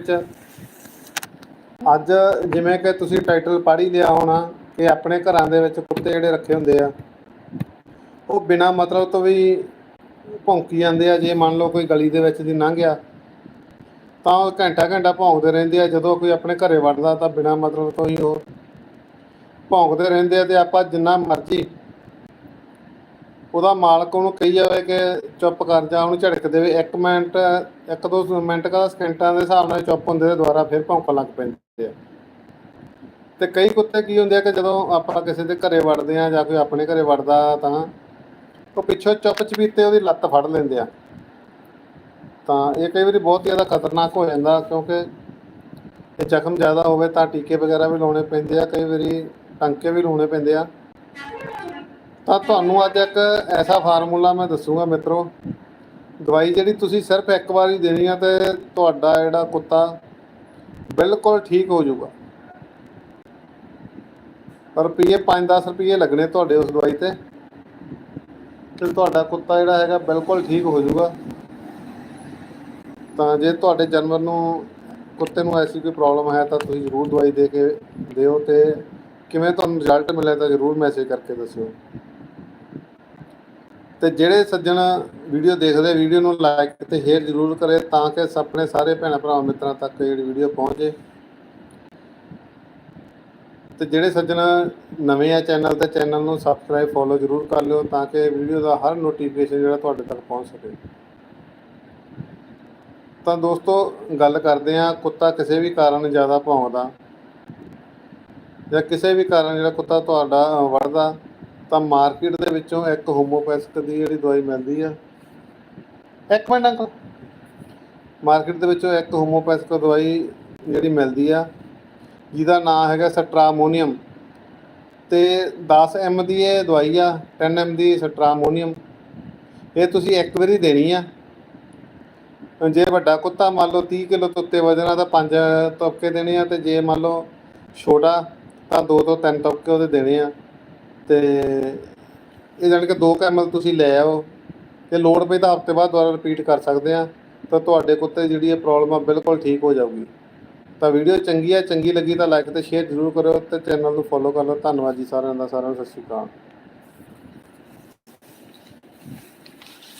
ਵਿੱਚ। ਅੱਜ ਜਿਵੇਂ ਕਿ ਤੁਸੀਂ ਟਾਈਟਲ ਪੜ੍ਹ ਹੀ ਲਿਆ ਹੋਣਾ ਕਿ ਆਪਣੇ ਘਰਾਂ ਦੇ ਵਿੱਚ ਕੁੱਤੇ ਜਿਹੜੇ ਰੱਖੇ ਹੁੰਦੇ ਆ, ਉਹ ਬਿਨਾਂ ਮਤਲਬ ਤੋਂ ਵੀ ਭੌਂਕੀ ਜਾਂਦੇ ਆ, ਜੇ ਮੰਨ ਲਓ ਕੋਈ ਗਲੀ ਦੇ ਵਿੱਚ ਦੀ ਲੰਘ ਗਿਆ, ਤਾਂ ਉਹ ਘੰਟਾ ਘੰਟਾ ਭੌਂਕਦੇ ਰਹਿੰਦੇ ਆ, ਜਦੋਂ ਕੋਈ ਆਪਣੇ ਘਰੇ ਵੜਦਾ ਤਾਂ ਬਿਨਾਂ ਮਤਲਬ ਤੋਂ ਹੀ ਉਹ ਭੌਂਕਦੇ ਰਹਿੰਦੇ ਆ ਤੇ ਆਪਾਂ ਜਿੰਨਾ ਮਰਜ਼ੀ ਉਹਦਾ ਮਾਲਕ ਉਹਨੂੰ ਕਹੀ ਜਾਵੇ ਕਿ ਚੁੱਪ ਕਰ ਜਾ, ਉਹਨੂੰ ਝੜਕ ਦੇਵੇ। 1 ਮਿੰਟ 1-2 ਮਿੰਟ ਕਾ ਸਕਿੰਟਾਂ ਦੇ ਹਿਸਾਬ ਨਾਲ ਚੁੱਪ ਹੁੰਦੇ ਤੇ ਦੁਬਾਰਾ ਫਿਰ ਭੌਂਕਣ ਲੱਗ ਪੈਂਦੇ ਆ। ਤੇ ਕਈ ਕੁੱਤੇ ਕੀ ਹੁੰਦੇ ਆ ਕਿ ਜਦੋਂ ਆਪਾਂ ਕਿਸੇ ਦੇ ਘਰੇ ਵੜਦੇ ਆ ਜਾਂ ਕੋਈ ਆਪਣੇ ਘਰੇ ਵੜਦਾ ਤਾਂ ਉਹ ਪਿੱਛੋਂ ਚੁੱਪ ਚਪੀਤੇ ਉਹਦੀ ਲੱਤ ਫੜ ਲੈਂਦੇ ਆ। ਤਾਂ ਇਹ ਕਈ ਵਾਰੀ ਬਹੁਤ ਜ਼ਿਆਦਾ ਖਤਰਨਾਕ ਹੋ ਜਾਂਦਾ ਕਿਉਂਕਿ ਇਹ ਜ਼ਖਮ ਜ਼ਿਆਦਾ ਹੋਵੇ ਤਾਂ ਟੀਕੇ ਵਗੈਰਾ ਵੀ ਲਾਉਣੇ ਪੈਂਦੇ ਆ, ਕਈ ਵਾਰੀ ਟਾਂਕੇ ਵੀ ਲਾਉਣੇ ਪੈਂਦੇ ਆ। ਤਾਂ ਤੁਹਾਨੂੰ ਅੱਜ ਇੱਕ ਐਸਾ ਫਾਰਮੂਲਾ ਮੈਂ ਦੱਸੂਗਾ ਮਿੱਤਰੋ। ਦਵਾਈ ਜਿਹੜੀ ਤੁਸੀਂ ਸਿਰਫ ਇੱਕ ਵਾਰ ਹੀ ਦੇਣੀ ਆ ਤੇ ਤੁਹਾਡਾ ਜਿਹੜਾ ਕੁੱਤਾ ਬਿਲਕੁਲ ਠੀਕ ਹੋ ਜਾਊਗਾ। ਪਰ ਰੁਪਈਏ 5-10 ਰੁਪਈਏ ਲੱਗਣੇ ਤੁਹਾਡੇ ਉਸ ਦਵਾਈ ਤੇ। ਤੇ ਤੁਹਾਡਾ ਕੁੱਤਾ ਜਿਹੜਾ ਹੈਗਾ ਬਿਲਕੁਲ ਠੀਕ ਹੋ ਜਾਊਗਾ। ਤਾਂ ਜੇ ਤੁਹਾਡੇ ਜਾਨਵਰ ਨੂੰ ਕੁੱਤੇ ਨੂੰ ਐਸੀ ਕੋਈ ਪ੍ਰੋਬਲਮ ਹੈ ਤਾਂ ਤੁਸੀਂ ਜ਼ਰੂਰ ਦਵਾਈ ਦੇ ਕੇ ਦਿਓ ਤੇ ਕਿਵੇਂ ਤੁਹਾਨੂੰ ਰਿਜ਼ਲਟ ਮਿਲਿਆ ਤਾਂ ਜ਼ਰੂਰ ਮੈਸੇਜ ਕਰਕੇ ਦੱਸਿਓ। ਤੇ ਜਿਹੜੇ ਸੱਜਣ ਵੀਡੀਓ ਦੇਖਦੇ, ਵੀਡੀਓ ਨੂੰ ਲਾਈਕ ਤੇ ਸ਼ੇਅਰ ਜ਼ਰੂਰ ਕਰੇ ਤਾਂ ਕਿ ਆਪਣੇ ਸਾਰੇ ਭੈਣਾਂ ਭਰਾ ਮਿੱਤਰਾਂ ਤੱਕ ਜਿਹੜੀ ਵੀਡੀਓ ਪਹੁੰਚੇ। ਤੇ ਜਿਹੜੇ ਸੱਜਣ ਨਵੇਂ ਆ ਚੈਨਲ ਤੇ ਚੈਨਲ ਨੂੰ ਸਬਸਕ੍ਰਾਈਬ ਫੋਲੋ ਜ਼ਰੂਰ ਕਰ ਲਿਓ ਤਾਂ ਕਿ ਵੀਡੀਓ ਦਾ ਹਰ ਨੋਟੀਫਿਕੇਸ਼ਨ ਜਿਹੜਾ ਤੁਹਾਡੇ ਤੱਕ ਪਹੁੰਚ ਸਕੇ। ਤਾਂ ਦੋਸਤੋ, ਗੱਲ ਕਰਦੇ ਆ ਕੁੱਤਾ ਕਿਸੇ ਵੀ ਕਾਰਨ ਜ਼ਿਆਦਾ ਭੌਂਕਦਾ ਜਾਂ ਕਿਸੇ ਵੀ ਕਾਰਨ ਜਿਹੜਾ ਕੁੱਤਾ ਤੁਹਾਡਾ ਵੜਦਾ ਤਾਂ ਮਾਰਕੀਟ ਦੇ ਵਿੱਚੋਂ ਇੱਕ ਹੋਮੋਪੈਥਿਕ ਦੀ ਜਿਹੜੀ ਦਵਾਈ ਮਿਲਦੀ ਆ। ਇੱਕ ਮਿੰਟ ਅੰਕਲ। ਮਾਰਕੀਟ ਦੇ ਵਿੱਚੋਂ ਇੱਕ ਹੋਮੋਪੈਥਿਕ ਦਵਾਈ ਜਿਹੜੀ ਮਿਲਦੀ ਆ, ਜਿਹਦਾ ਨਾਮ ਹੈਗਾ ਸਟਰਾਮੋਨੀਅਮ। ਤੇ 10 ਐਮ ਦੀ ਇਹ ਦਵਾਈ ਆ 10 ਐਮ ਦੀ ਸਟਰਾਮੋਨੀਅਮ। ਇਹ ਤੁਸੀਂ ਇੱਕ ਵਾਰੀ ਦੇਣੀ ਆ। ਜੇ ਵੱਡਾ ਕੁੱਤਾ ਮੰਨ ਲਓ 30 ਕਿਲੋ ਤੋਂ ਉੱਤੇ ਵਜਨ ਆ ਤਾਂ 5 ਤੁਪਕੇ ਦੇਣੇ ਆ ਤੇ ਜੇ ਮੰਨ ਲਓ ਛੋਟਾ ਤਾਂ 2 ਤੋਂ 3 ਤੁਪਕੇ ਉਹਦੇ ਦੇਣੇ ਆ। ਤੇ ਇਹ ਜਾਣੀ ਕਿ ਦੋ ਕੈਮਲ ਤੁਸੀਂ ਲੈ ਆਓ ਤੇ ਲੋੜ ਪਈ ਤਾਂ ਹਫ਼ਤੇ ਬਾਅਦ ਦੁਬਾਰਾ ਰਿਪੀਟ ਕਰ ਸਕਦੇ ਆ ਤਾਂ ਤੁਹਾਡੇ ਕੁੱਤੇ ਜਿਹੜੀ ਇਹ ਪ੍ਰੋਬਲਮ ਆ ਬਿਲਕੁਲ ਠੀਕ ਹੋ ਜਾਊਗੀ। ਤਾਂ ਵੀਡੀਓ ਚੰਗੀ ਆ, ਚੰਗੀ ਲੱਗੀ ਤਾਂ ਲਾਈਕ ਤੇ ਸ਼ੇਅਰ ਜ਼ਰੂਰ ਕਰਿਓ ਤੇ ਚੈਨਲ ਨੂੰ ਫੋਲੋ ਕਰ ਲਓ। ਧੰਨਵਾਦ ਜੀ ਸਾਰਿਆਂ ਦਾ, ਸਾਰਿਆਂ ਨੂੰ ਸਤਿ ਸ਼੍ਰੀ ਅਕਾਲ।